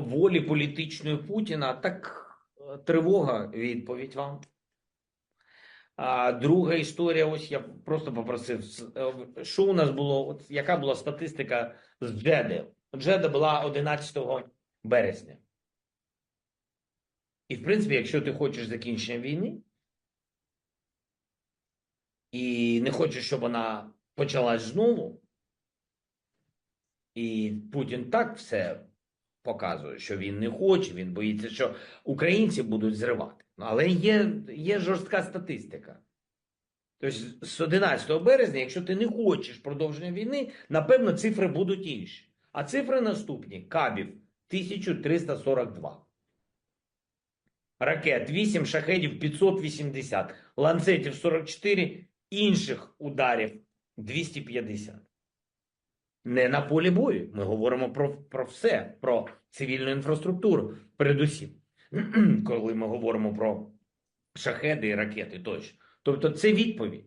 волі політичної Путіна, так е, тривога, відповідь вам. А друга історія, ось я просто попросив, е, що у нас було, от яка була статистика з Джеди? Джеда була 11 березня. І, в принципі, якщо ти хочеш закінчення війни і не хочеш, щоб вона почалась знову, і Путін так все показує, що він не хоче, він боїться, що українці будуть зривати. Ну, Але є, є жорстка статистика. Тобто з 11 березня, якщо ти не хочеш продовження війни, напевно, цифри будуть інші. А цифри наступні: Кабів 1342. Ракет 8, шахедів 580, ланцетів 44, інших ударів 250. Не на полі бою. Ми говоримо про, про все, про цивільну інфраструктуру, передусім, коли ми говоримо про шахеди і ракети тощо. Тобто це відповідь.